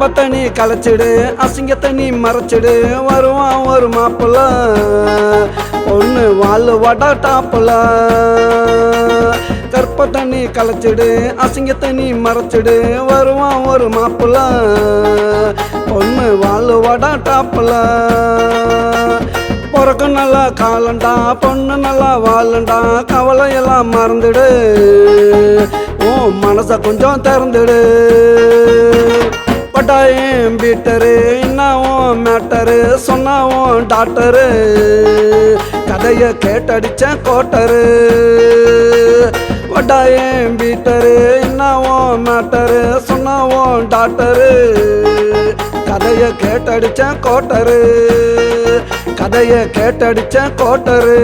களைச்சிடு அசிங்கத்தை நீ மறைச்சிடு வருவான் ஒரு மாப்பிள்ள ஒன்று வாழ் வடா டாப்பில் கற்பத்தை தண்ணி களைச்சிடு அசிங்கத்தை நீ மறைச்சிடு வருவான் ஒரு மாப்பிள்ள ஒன்று வாழ் வடா டாப்பில் பிறக்க நல்லா காலண்டா பொண்ணு நல்லா வாழண்டா கவலையெல்லாம் மறந்துடு. உன் மனசை கொஞ்சம் திறந்துடு. பட்டாயம் பீட்டரு என்னவும் மேட்டரு சொன்னாவும் டாக்டரு. கதையை கேட்டடிச்ச கோட்டரு. பட்டாயம் பீட்டரு என்னவும் மேட்டரு சொன்னாவும் டாக்டரு. கதையை கேட்டடிச்ச கோட்டரு. கதையை கேட்டடிச்ச கோட்டரு.